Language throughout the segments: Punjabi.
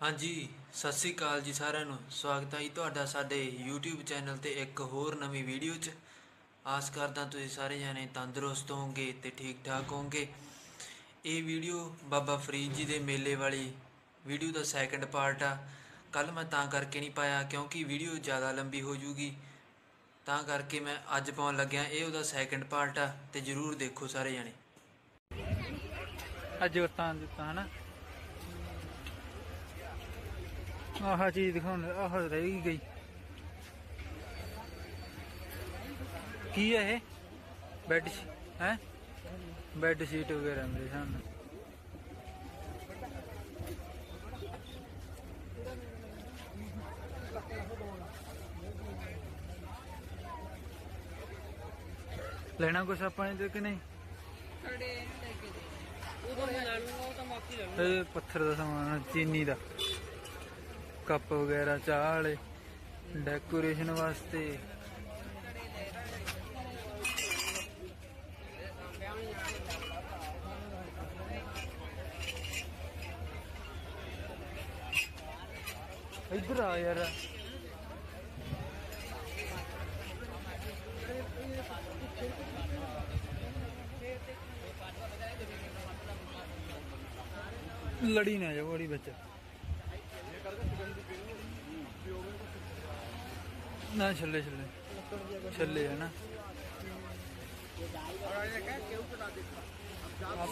ਹਾਂਜੀ, ਸਤਿ ਸ੍ਰੀ ਅਕਾਲ ਜੀ ਸਾਰਿਆਂ ਨੂੰ। ਸਵਾਗਤ ਹੈ ਜੀ ਤੁਹਾਡਾ ਸਾਡੇ YouTube ਚੈਨਲ ਤੇ ਇੱਕ ਹੋਰ ਨਵੀਂ ਵੀਡੀਓ 'ਚ। ਆਸ ਕਰਦਾ ਤੁਸੀਂ ਸਾਰੇ ਜਾਣੇ ਤੰਦਰੁਸਤ ਹੋਵੋਗੇ ਤੇ ਠੀਕ ਠਾਕ ਹੋਵੋਗੇ। ਇਹ ਵੀਡੀਓ ਬਾਬਾ ਫਰੀਦ ਜੀ ਦੇ ਮੇਲੇ ਵਾਲੀ ਵੀਡੀਓ ਦਾ ਸੈਕੰਡ ਪਾਰਟ ਆ। ਕੱਲ ਮੈਂ ਤਾਂ ਕਰਕੇ ਨਹੀਂ ਪਾਇਆ ਕਿਉਂਕਿ ਵੀਡੀਓ ਜ਼ਿਆਦਾ ਲੰਬੀ ਹੋ ਜੂਗੀ। ਤਾਂ ਕਰਕੇ ਮੈਂ ਅੱਜ ਪਾਉਣ ਲੱਗਿਆ, ਇਹ ਉਹਦਾ ਸੈਕੰਡ ਪਾਰਟ ਆ ਤੇ ਜਰੂਰ ਦੇਖੋ ਸਾਰੇ ਜਾਣੇ। ਅੱਜ ਉਤਾਂ ਦਿੱਤਾ, ਹਨਾ? ਆਹ ਚੀਜ਼ ਦਿਖਾਉਣ ਆਹ ਰਹਿ ਗਈ। ਕੀ ਹੈ ਇਹ? ਬੈੱਡ ਹੈ? ਬੈੱਡ ਸ਼ੀਟ ਵਗੈਰਾ ਮੇਰੇ ਸਾਹਮਣੇ ਲੈਣਾ ਕੁਛ ਆਪਾਂ ਨੇ ਤੇ ਕਿ ਨਹੀਂ ਇਹ ਪੱਥਰ ਦਾ ਸਮਾਨ ਚੀਨੀ ਦਾ। ਕੱਪ ਵਗੈਰਾ ਚਾਹ ਵਾਲੇ ਡੈਕੋਰੇਸ਼ਨ ਵਾਸਤੇ। ਇੱਧਰ ਆ ਯਾਰ। ਲੜੀ ਨਾ ਜਾ ਬੜੀ ਵਿੱਚ। ਨਾ ਛੱਲੇ ਛੱਲੇ। ਛੱਲੇ ਹੈ ਨਾ।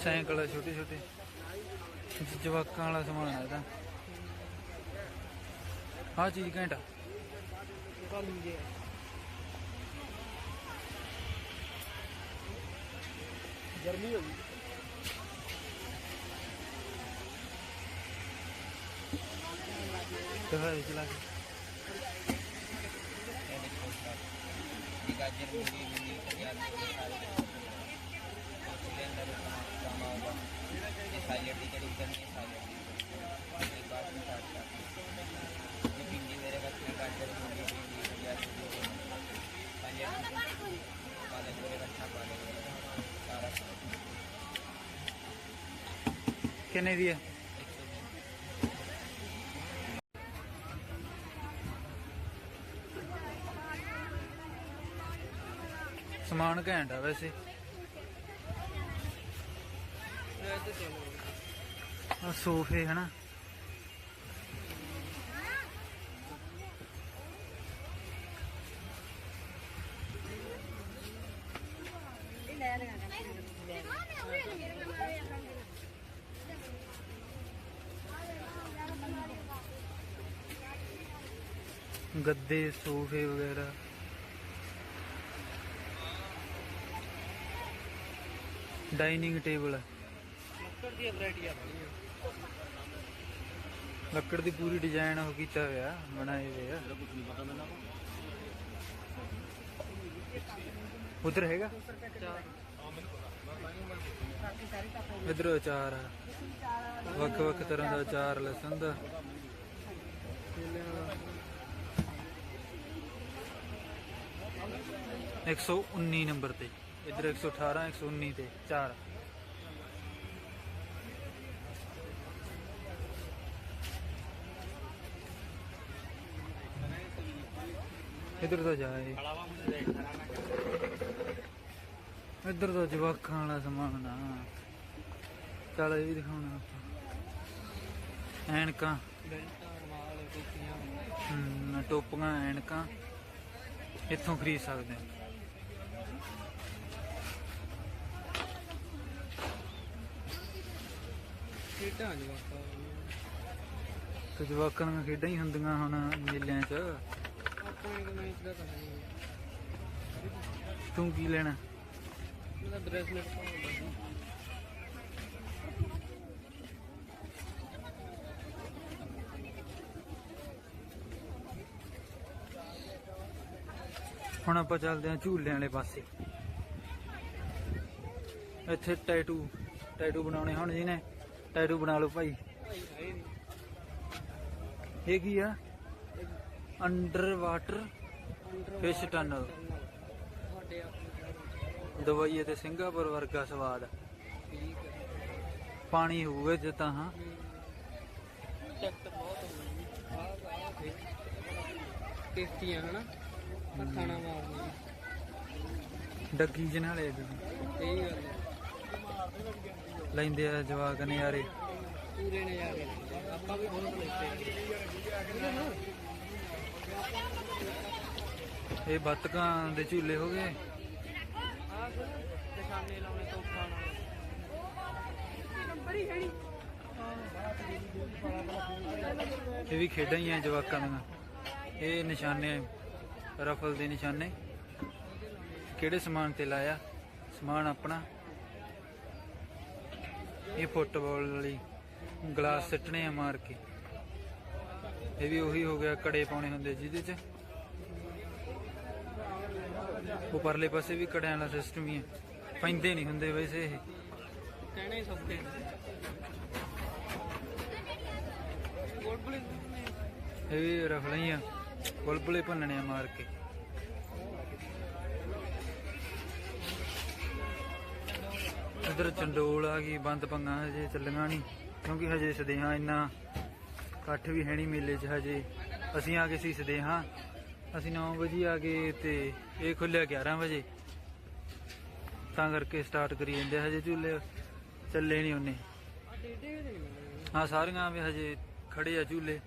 ਸਾਈਕਲ ਛੋਟੇ ਛੋਟੇ। ਜਵਾਕਾਂ ਵਾਲਾ ਸਮਾਨ ਹੈ ਤਾਂ ਹਾਂ ਚੀਜ਼ ਘੰਟਾ ਗਰਮੀ ਹੋ ਗਈ। ਦਿਖਾ ਦੇ ਚਲਾ ਕੇ। ਸਾਈਲੈਂਟ ਦੀ ਜਿਹੜੀ ਕਰਨੀ ਹੈ ਸਾਈਲੈਂਟ ਦੀ ਬਾਅਦ ਵਿੱਚ ਸਟਾਰਟ ਕਰਨੀ ਹੈ ਪਿੰਡੀ ਮੇਰੇ ਕੋਲ ਕਿੰਨਾ ਕਾਟ ਕਰ ਹੋਣੀ ਹੈ ਪਿੰਡੀ ਪੰਜਾਹ ਰੁਪਏ ਪਾਲੇ ਕੋਲੇ ਰੱਖਾ ਪਾਲੇ ਸਾਰਾ ਕਿੰਨੇ ਦੀ ਹੈ? ਸਮਾਨ ਘੈਂਟ ਆ ਵੈਸੇ। ਆ ਸੋਫੇ ਹਨਾ? ਗੱਦੇ ਸੋਫੇ ਵਗੈਰਾ। ਡਾਈਨਿੰਗ ਟੇਬਲ ਲੱਕੜ ਦੀ ਵੈਰਾਈਟੀ ਆ ਬਣੀ ਲੱਕੜ ਦੀ ਪੂਰੀ ਡਿਜ਼ਾਈਨ ਉਹ ਕੀਤਾ ਹੋਇਆ ਬਣਾਏ ਹੋਏ ਆ। ਕੁਝ ਨਹੀਂ ਪਤਾ ਮੈਨੂੰ। ਉਧਰ ਹੈਗਾ? ਇਧਰ ਅਚਾਰ ਆ। ਵੱਖ ਵੱਖ ਤਰ੍ਹਾਂ ਦਾ ਅਚਾਰ ਲਸਣ ਦਾ। ਇੱਕ ਸੌ 19 ਨੰਬਰ ਤੇ। ਇਧਰ 118 119 ਤੇ 4 ਇਧਰ ਤਾਂ ਜਾਏ ਖੜਾਵਾ ਮੁੰਡੇ ਦੇਖ ਇੱਧਰ ਤਾਂ ਜਵਾਕਾਂ ਵਾਲਾ ਸਮਾਨ ਆ ਚੱਲ ਇਹ ਵੀ ਦਿਖਾਉਣਾ ਆਪਾਂ। ਐਨਕਾਂ। ਟੋਪੀਆਂ, ਐਨਕਾਂ। ਇੱਥੋਂ ਖਰੀਦ ਸਕਦੇ ਆ ਖੇਡਾਂ ਜਵਾਕਾਂ ਤੇ ਜਵਾਕਾਂ ਦੀਆਂ ਖੇਡਾਂ ਹੀ ਹੁੰਦੀਆਂ ਹੁਣ ਮੇਲਿਆਂ 'ਚ। ਆਪਣੇ ਕੋਲ ਮੈਚ ਦਾ ਤਾਂ ਨਹੀਂ ਤੂੰ ਕੀ ਲੈਣਾ? ਉਹਦਾ ਬ੍ਰੇਸਲੇਟ ਪਾਉਂਦਾ ਹੁਣ ਆਪਾਂ ਚੱਲਦੇ ਆ ਝੂਲਿਆਂ ਵਾਲੇ ਪਾਸੇ। ਇੱਥੇ ਟੈਟੂ ਟੈਟੂ ਬਣਾਉਣੇ ਹੁਣ ਜਿਹਨੇ ਟੈਟੂ ਬਣਾ ਲਓ ਭਾਈ। ਇਹ ਕੀ ਆ? ਅੰਡਰ ਵਾਟਰ ਫਿਸ਼ ਟਨਲ ਦਵਾਈ ਤੇ ਸਿੰਗਾਪੁਰ ਵਰਗਾ ਸਵਾਦ। ਪਾਣੀ ਹੋਵੇ ਜੇ ਤਾਂ ਹਾਂ। ਟੇਸਟੀ ਆ ਹਨਾ ਖਾਣਾ ਮਾਰਨੀ ਡੱਗੀ ਜਨਾਲੇ ਦੀ ਇਹ ਗੱਲ ਲੈਂਦੇ ਆ ਜਵਾਕ ਨਜ਼ਾਰੇ। ਪੂਰੇ ਨਜ਼ਾਰੇ। ਆਪਾਂ ਵੀ ਬਹੁਤ ਲੈਂਦੇ ਇਹ ਬੱਤਕਾਂ ਦੇ ਝੂਲੇ ਹੋ ਗਏ। ਆ ਨਿਸ਼ਾਨੇ ਲਾਉਣੇ ਤੋਂ ਖਾਣਾ ਇਹ ਵੀ ਖੇਡਾਂ ਹੀ ਆ ਜਵਾਕਾਂ ਦੀਆਂ। ਇਹ ਨਿਸ਼ਾਨੇ ਰਫਲ ਦੇ ਨਿਸ਼ਾਨੇ। ਕਿਹੜੇ ਸਮਾਨ ਤੇ ਲਾਇਆ? ਸਮਾਨ ਆਪਣਾ। ਇਹ ਫੁੱਟਬਾਲ ਵਾਲੀ ਗਲਾਸ ਸਿੱਟਣੇ ਆ ਮਾਰ ਕੇ। ਇਹ ਵੀ ਉਹੀ ਹੋ ਗਿਆ ਕੜੇ ਪਾਉਣੇ ਹੁੰਦੇ ਜਿਹਦੇ ਚ। ਉਹ ਪਰਲੇ ਪਾਸੇ ਵੀ ਕੜਿਆਂ ਵਾਲਾ ਸਿਸਟਮ ਹੀ ਹੈ ਪੈਂਦੇ ਨਹੀਂ ਹੁੰਦੇ ਵੈਸੇ ਇਹ। ਕਹਿਣਾ ਹੀ ਸੌਖੇ ਇਹ ਵੀ ਰਫਲਾਂ ਹੀ ਆ। ਬੁਲਬੁਲੇ ਭੰਨਣੇ ਆ ਮਾਰ ਕੇ। ਇਧਰ ਚੰਡੋਲ ਆ ਗਈ ਬੰਦ ਪੰਗਾ ਹਜੇ ਚੱਲੀਆਂ ਨਹੀਂ ਕਿਉਂਕਿ ਹਜੇ ਸਦੇਹਾ ਇੰਨਾ ਇਕੱਠ ਵੀ ਹੈ ਨਹੀਂ ਮੇਲੇ 'ਚ ਹਜੇ। ਅਸੀਂ ਆ ਗਏ ਸੀ ਸਦੇਹਾ ਅਸੀਂ 9 ਵਜੇ ਆ ਗਏ ਤੇ ਇਹ ਖੁੱਲਿਆ 11 ਵਜੇ। ਤਾਂ ਕਰਕੇ ਸਟਾਰਟ ਕਰੀ ਜਾਂਦੇ ਹਜੇ ਝੂਲੇ ਚੱਲੇ ਨਹੀਂ ਉਹਨੇ। ਹਾਂ ਸਾਰੀਆਂ ਵੀ ਹਜੇ ਖੜੇ ਆ ਝੂਲੇ।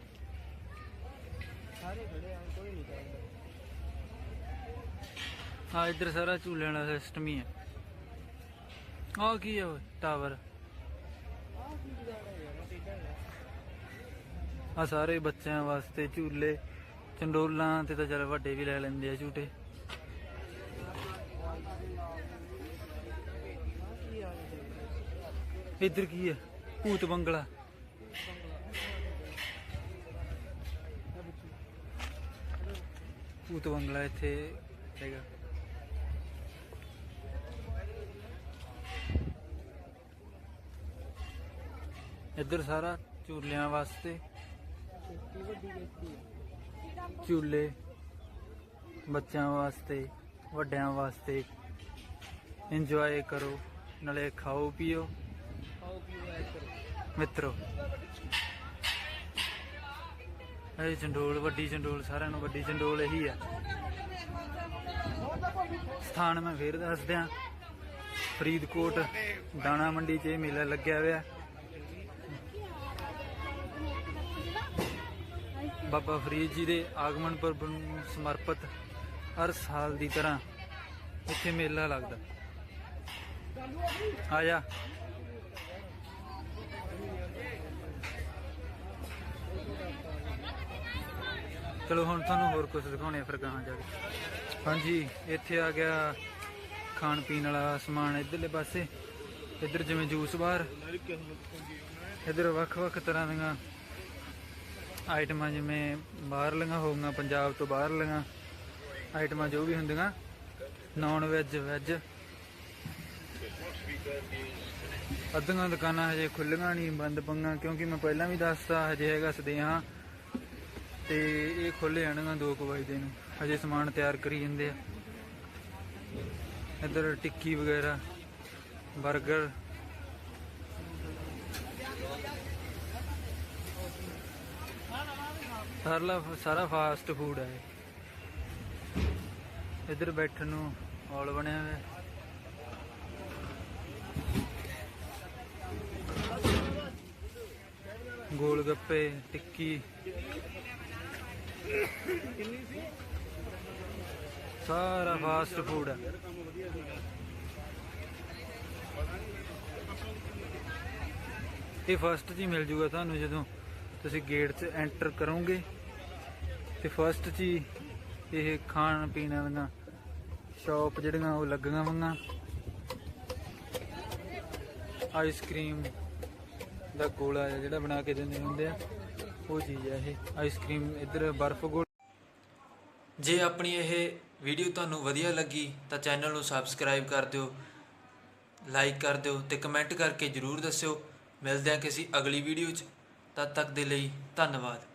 ਸਾਰੇ ਖੜੇ ਆ ਕੋਈ ਨਹੀਂ ਚਾਹੀਦਾ ਹਾਂ ਇੱਧਰ ਸਾਰਾ ਝੂਲਿਆਂ ਵਾਲਾ ਸਿਸਟਮ ਹੀ ਹੈ। ਆਹ ਕੀ ਹੈ ਟਾਵਰ। ਆ ਸਾਰੇ ਬੱਚਿਆਂ ਵਾਸਤੇ ਝੂਲੇ, ਚੰਡੋਲਾਂ ਤੇ ਤਾਂ ਚੱਲ ਵੱਡੇ ਵੀ ਲੈ ਲੈਂਦੇ ਆ ਝੂਟੇ। ਕੀ ਆ ਇੱਧਰ ਕੀ ਹੈ ਭੂਤ ਬੰਗਲਾ। ਭੂਤ ਬੰਗਲਾ ਇੱਥੇ ਹੈਗਾ। ਇੱਧਰ ਸਾਰਾ ਝੂਲਿਆਂ ਵਾਸਤੇ। ਕਿਸ਼ਤੀ ਵੱਡੀ ਕਿਸ਼ਤੀ ਆ ਝੂਲੇ ਬੱਚਿਆਂ ਵਾਸਤੇ, ਵੱਡਿਆਂ ਵਾਸਤੇ। ਇੰਜੋਏ ਕਰੋ, ਨਾਲੇ ਖਾਓ, ਪੀਓ। ਆਓ ਪੀਓ ਐਸ ਕਰੋ ਮਿੱਤਰੋ, ਇਹ ਚੰਡੋਲ, ਵੱਡੀ ਚੰਡੋਲ, ਸਾਰਿਆਂ ਨੂੰ ਵੱਡੀ ਚੰਡੋਲ ਇਹੀ ਆ। ਸਥਾਨ ਮੈਂ ਫੇਰ ਦੱਸ ਦਿਆਂ। ਫਰੀਦਕੋਟ ਦਾਣਾ ਮੰਡੀ 'ਚ ਇਹ ਮੇਲਾ ਲੱਗਿਆ ਹੋਇਆ। ਬਾਬਾ ਫਰੀਦ ਜੀ ਦੇ ਆਗਮਨ ਪੁਰਬ ਨੂੰ ਸਮਰਪਿਤ ਹਰ ਸਾਲ ਦੀ ਤਰ੍ਹਾਂ ਇੱਥੇ ਮੇਲਾ ਲੱਗਦਾ। ਆ ਜਾ। ਚਲੋ ਹੁਣ ਤੁਹਾਨੂੰ ਹੋਰ ਕੁਝ ਦਿਖਾਉਣੇ ਆ ਫਿਰ ਗਾਹਾਂ ਜਾ ਕੇ। ਹਾਂਜੀ, ਇੱਥੇ ਆ ਗਿਆ ਖਾਣ ਪੀਣ ਵਾਲਾ ਸਮਾਨ ਇਧਰਲੇ ਪਾਸੇ। ਇੱਧਰ ਜਿਵੇਂ ਜੂਸ ਬਾਰ। ਇੱਧਰ ਵੱਖ-ਵੱਖ ਤਰ੍ਹਾਂ ਦੀਆਂ ਆਈਟਮਾਂ ਜਿਵੇਂ ਬਾਹਰਲੀਆਂ ਹੋਊਗੀਆਂ, ਪੰਜਾਬ ਤੋਂ ਬਾਹਰਲੀਆਂ ਆਈਟਮਾਂ ਜੋ ਵੀ ਹੁੰਦੀਆਂ ਨਾਨ ਵੈਜ ਵੈਜ ਅੱਧੀਆਂ ਦੁਕਾਨਾਂ ਹਜੇ ਖੁੱਲੀਆਂ ਨਹੀਂ, ਬੰਦ ਪੰਗਾ ਕਿਉਂਕਿ ਮੈਂ ਪਹਿਲਾਂ ਵੀ ਦੱਸਤਾ, ਹਜੇ ਹੈਗਾ ਸਦੇਹਾਂ। ਤੇ ਇਹ ਖੁੱਲੇ ਜਾਣਗਾ 2 ਵਜੇ ਨੂੰ ਹਜੇ ਸਮਾਨ ਤਿਆਰ ਕਰੀ ਜਾਂਦੇ ਆ। ਇੱਧਰ ਟਿੱਕੀ ਵਗੈਰਾ 버ਗਰ ਸਾਰਾ ਸਾਰਾ ਫਾਸਟ ਫੂਡ ਹੈ ਇੱਧਰ ਬੈਠਣ ਨੂੰ ਹਾਲ ਬਣਿਆ ਹੋਇਆ। ਹੈ। ਗੋਲ ਗੱਪੇ ਟਿੱਕੀ। ਸਾਰਾ ਫਾਸਟ ਫੂਡ ਹੈ ਇਹ ਫਸਟ 'ਚ ਮਿਲ ਜੂਗਾ ਤੁਹਾਨੂੰ ਜਦੋਂ ਤੁਸੀਂ ਗੇਟ 'ਚ ਐਂਟਰ ਕਰੋਗੇ ਤੇ ਫਸਟ 'ਚ ਹੀ ਇਹ ਖਾਣ ਪੀਣ ਵਾਲੀਆਂ ਸ਼ਾਪ ਜਿਹੜੀਆਂ ਉਹ ਲੱਗੀਆਂ ਹੋਈਆਂ। ਆਈਸਕ੍ਰੀਮ ਦਾ ਗੋਲਾ ਜਿਹੜਾ ਬਣਾ ਕੇ ਦਿੰਦੇ ਹੁੰਦੇ ਆ, ਉਹ ਚੀਜ਼ ਆ ਇਹ। ਆਈਸਕ੍ਰੀਮ ਇੱਧਰ ਬਰਫ਼ ਗੋਲ। ਜੇ ਆਪਣੀ ਇਹ ਵੀਡੀਓ ਤੁਹਾਨੂੰ ਵਧੀਆ ਲੱਗੀ ਤਾਂ ਚੈਨਲ ਨੂੰ ਸਬਸਕ੍ਰਾਈਬ ਕਰ ਦਿਓ ਲਾਈਕ ਕਰ ਦਿਓ ਤੇ ਕਮੈਂਟ ਕਰਕੇ ਜਰੂਰ ਦੱਸਿਓ। ਮਿਲਦੇ ਹਾਂ ਕਿਸੇ ਅਗਲੀ ਵੀਡੀਓ 'ਚ। ਤਦ ਤੱਕ ਦੇ ਲਈ ਧੰਨਵਾਦ।